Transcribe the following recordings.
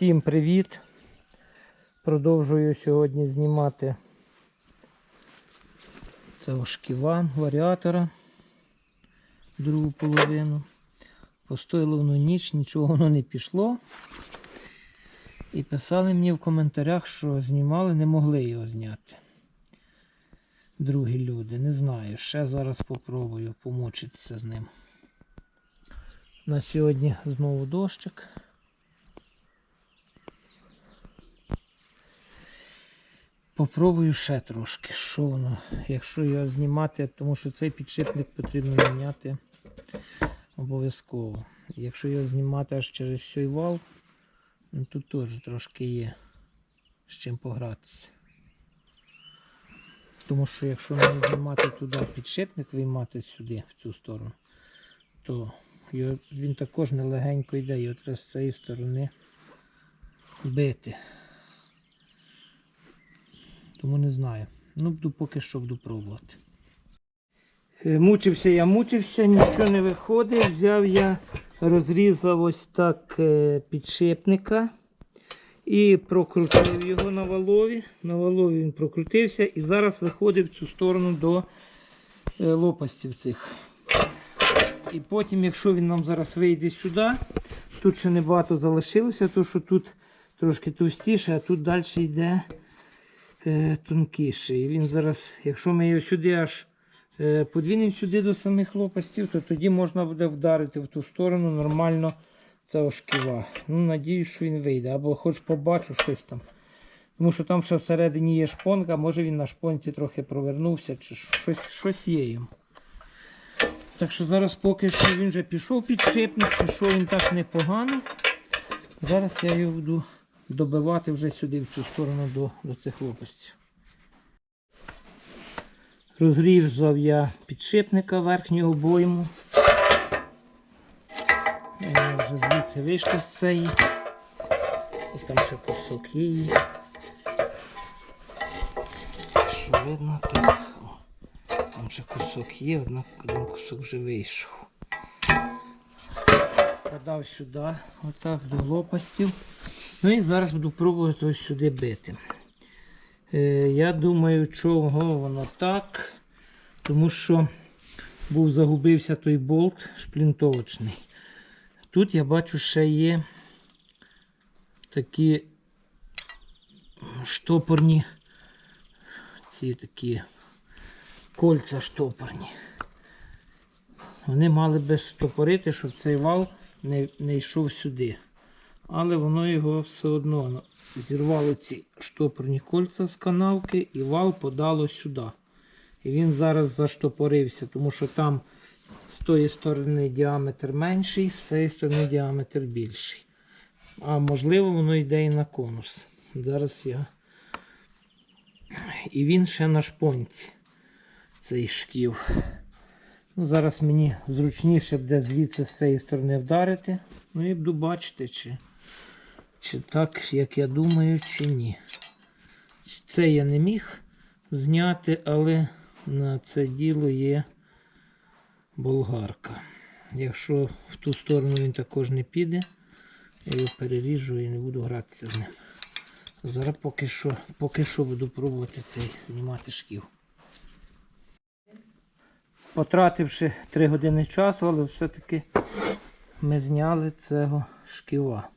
Усім привіт! Продовжую сьогодні знімати цього шківа варіатора другу половину. Постояло воно ніч, нічого воно не пішло. І писали мені в коментарях, що знімали, не могли його зняти. Другі люди. Не знаю. Ще зараз попробую помучитися з ним. На сьогодні знову дощик. Попробую ще трошки, що воно, якщо його знімати, тому що цей підшипник потрібно міняти обов'язково. Якщо його знімати аж через цей вал, ну тут теж трошки є з чим погратися. Тому що якщо не знімати туди підшипник, виймати сюди, в цю сторону, то його, він також нелегенько йде, його треба з цієї сторони бити. Тому не знаю. Ну, буду поки що буду пробувати. Е, Мучився я, мучився, нічого не виходить. Взяв я, розрізав ось так е, підшипника і прокрутив його на валові. На валові він прокрутився і зараз виходив в цю сторону до е, лопастів цих. І потім, якщо він нам зараз вийде сюди, тут ще небагато залишилося, то що тут трошки товстіше, а тут далі йде е, тонкіший. Він зараз, якщо ми його сюди аж е, подвінемо сюди до самих лопастів, то тоді можна буде вдарити в ту сторону нормально цього шківа. Ну, надіюсь, що він вийде. Або хоч побачу щось там. Тому що там ще всередині є шпонка, може він на шпонці трохи провернувся, чи щось, щось є їм. Так що зараз поки що він вже пішов підшипник, пішов він так непогано. Зараз я його буду добивати вже сюди, в цю сторону до, до цих лопастів. Розрізав я підшипника верхнього обойму. Я вже звідси вийшло з цієї. І там ще кусок її. Що видно так. О, Там ще кусок є, однак один кусок вже вийшов. Подав сюди, отак до лопастів. Ну і зараз буду пробувати ось сюди бити. Е, я думаю, чого воно так. Тому що був загубився той болт шплінтовочний. Тут я бачу ще є такі штопорні, ці такі кольця штопорні. Вони мали би стопорити, щоб цей вал не, не йшов сюди. Але воно його все одно зірвало ці штопорні кольця з канавки і вал подало сюди. І він зараз заштопорився, тому що там з тої сторони діаметр менший, з цієї сторони діаметр більший. А можливо, воно йде і на конус. Зараз я. І він ще на шпонці, цей шків. Ну, Зараз мені зручніше буде звідси з цієї сторони вдарити. Ну і буду бачити, чи, чи так, як я думаю, чи ні. Це я не міг зняти, але на це діло є болгарка. Якщо в ту сторону він також не піде, я його переріжу і не буду гратися з ним. Зараз поки що, поки що буду пробувати цей знімати шків. Потративши 3 години часу, але все-таки ми зняли цього шківа.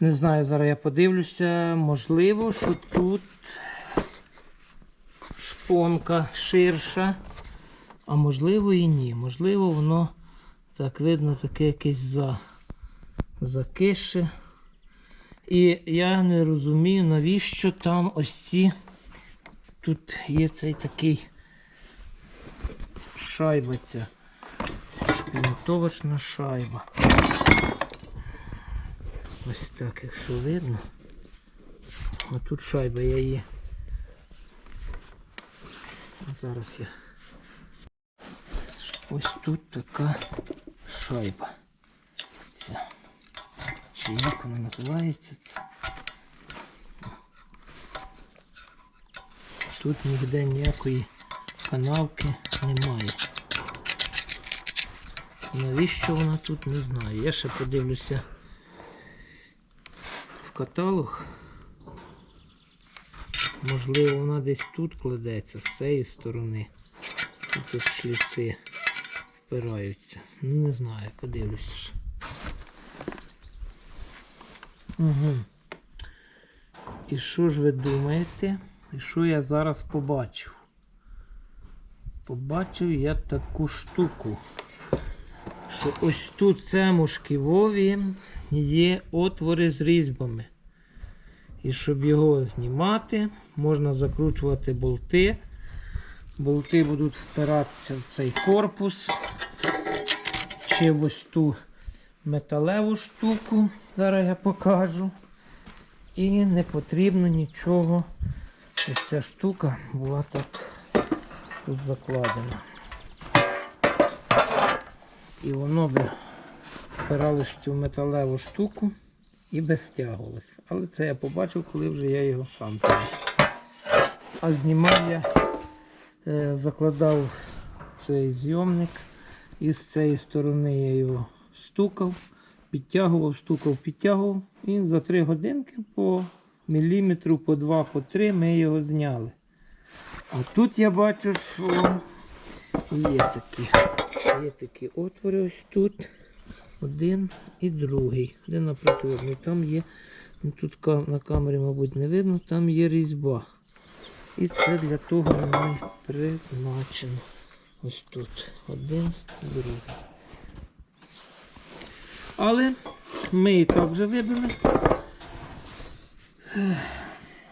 Не знаю, зараз я подивлюся, можливо, що тут шпонка ширша, а можливо і ні. Можливо, воно так видно таке якесь за, закише. І я не розумію, навіщо там ось ці. Тут є цей такий шайба ця. Шайба. Ось так, якщо видно. А тут шайба я її. Зараз я. Ось тут така шайба. Ця. Чи як вона називається це? Тут ніде ніякої канавки немає. Навіщо вона тут, не знаю. Я ще подивлюся каталог. Можливо, вона десь тут кладеться, з цієї сторони. Тут шліци впираються. Ну, не знаю, подивлюся. Угу. І що ж ви думаєте? І що я зараз побачив? Побачив я таку штуку. Що ось тут в цьому шківові є отвори з різьбами. І щоб його знімати, можна закручувати болти. Болти будуть впиратися в цей корпус. Чи ось ту металеву штуку. Зараз я покажу. І не потрібно нічого. Ось ця штука була так тут закладена. І воно би впиралось в цю металеву штуку і би стягувалось. Але це я побачив, коли вже я його сам зняв. А знімав я, е, закладав цей зйомник, і з цієї сторони я його стукав, підтягував, стукав, підтягував. І за 3 годинки по міліметру, по 2, по 3 ми його зняли. А тут я бачу, що є такі. Є такі отвори ось тут. Один і другий. Один напроти одного. Там є, тут на камері, мабуть, не видно, там є різьба. І це для того й призначено. Ось тут. Один, другий. Але ми і так вже вибили.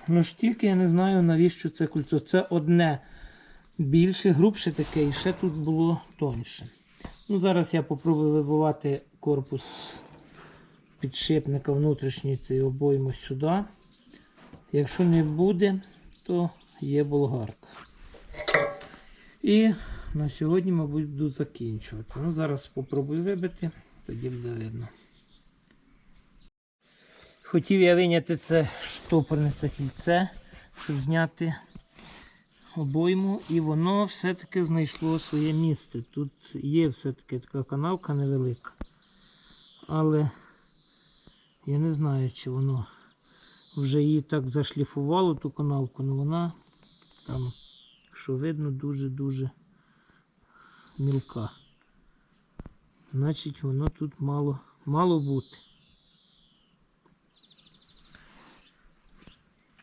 Ну ж тільки я не знаю, навіщо це кольцо. Це одне більше, грубше таке, і ще тут було тоньше. Ну, зараз я попробую вибивати корпус підшипника внутрішній цей обойму сюди. Якщо не буде, то є болгарка. І на сьогодні, мабуть, буду закінчувати. Ну, зараз спробую вибити, тоді буде видно. Хотів я виняти це штопорне це кільце, щоб зняти обойму, і воно все-таки знайшло своє місце. Тут є все-таки така канавка невелика. Але я не знаю, чи воно вже її так зашліфувало, ту канавку, але вона там, що видно, дуже-дуже мілка. Значить, воно тут мало, мало бути.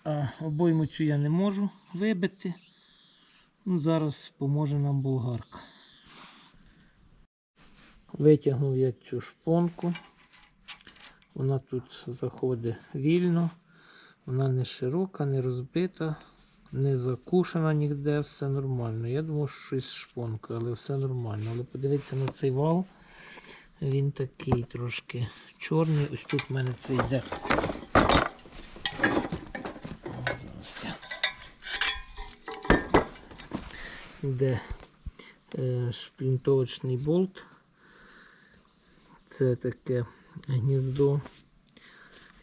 А обойму цю я не можу вибити. Ну, зараз поможе нам болгарка. Витягнув я цю шпонку. Вона тут заходить вільно. Вона не широка, не розбита, не закушена ніде, все нормально. Я думав, що щось з шпонкою, але все нормально. Але подивіться на цей вал. Він такий трошки чорний. Ось тут в мене це йде. Зараз я де е, шплінтовочний болт. Це таке гніздо.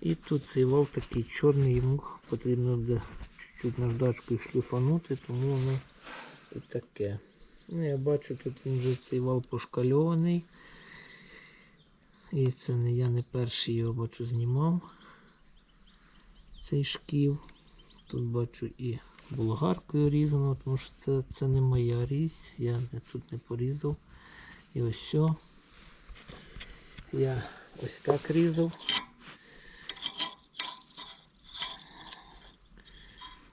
І тут цей вал такий чорний, йому потрібно буде чуть-чуть наждачкою шліфанути, тому воно і таке. Ну, я бачу, тут він вже цей вал пошкальований. І це не я не перший його бачу знімав. Цей шків. Тут бачу і болгаркою різано, тому що це, це не моя різь, я тут не порізав. І ось все. Я ось так різав.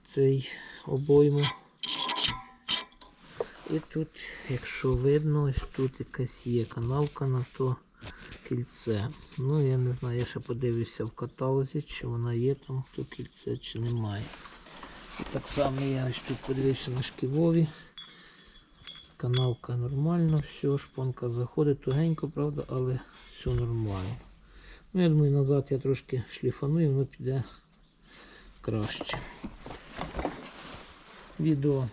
Цей обойму. І тут, якщо видно, ось тут якась є канавка на то кільце. Ну, я не знаю, я ще подивлюся в каталозі, чи вона є там, то кільце, чи немає. Так само я ось тут подивився на шківові. Канавка нормально, все, шпонка заходить тугенько, правда, але все нормально. Ну, я думаю, назад я трошки шліфану і воно піде краще. Відео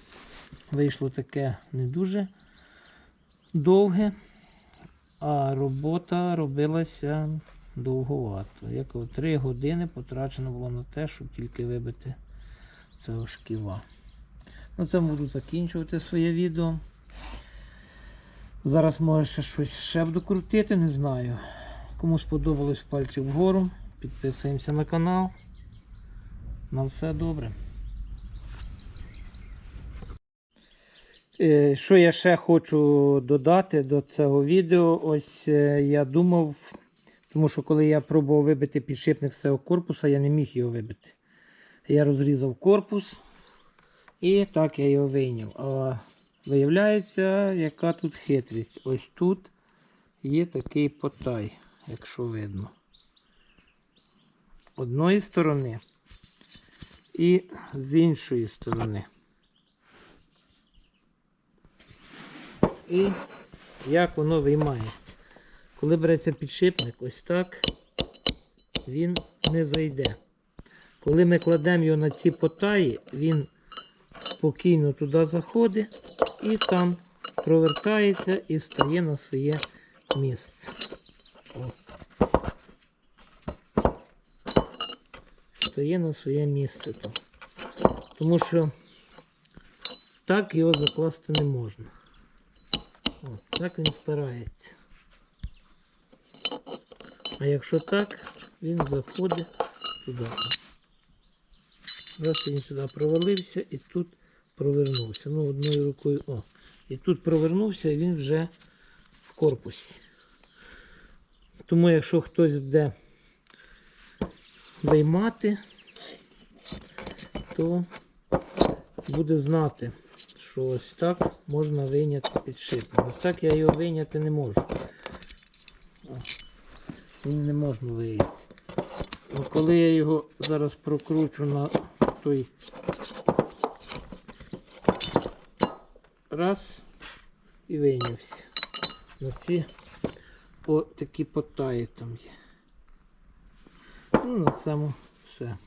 вийшло таке не дуже довге, а робота робилася довговато. Як 3 години потрачено було на те, щоб тільки вибити цього шківа. На цьому буду закінчувати своє відео. Зараз може ще щось ще буду крутити, не знаю. Кому сподобалось пальчик вгору, Підписуємося на канал. На все добре. Е, Що я ще хочу додати до цього відео? Ось е, я думав, тому що коли я пробував вибити підшипник з цього корпуса, я не міг його вибити. Я розрізав корпус і так я його вийняв. А виявляється, яка тут хитрість. Ось тут є такий потай, якщо видно. Одної сторони і з іншої сторони. І як воно виймається. Коли береться підшипник, ось так він не зайде. Коли ми кладемо його на ці потаї, він спокійно туди заходить і там провертається і стає на своє місце. О. Стає на своє місце там. Тому що так його закласти не можна. О, так він впирається. А якщо так, він заходить туди. Раз він сюди провалився і тут провернувся. Ну, одною рукою. О. І тут провернувся, і він вже в корпусі. Тому якщо хтось буде виймати, то буде знати, що ось так можна вийняти підшипник. Ось так я його вийняти не можу. Він не можна вийняти. Коли я його зараз прокручу на той раз і вийнявся. На ці о, такі потаї там є. Ну, на цьому все.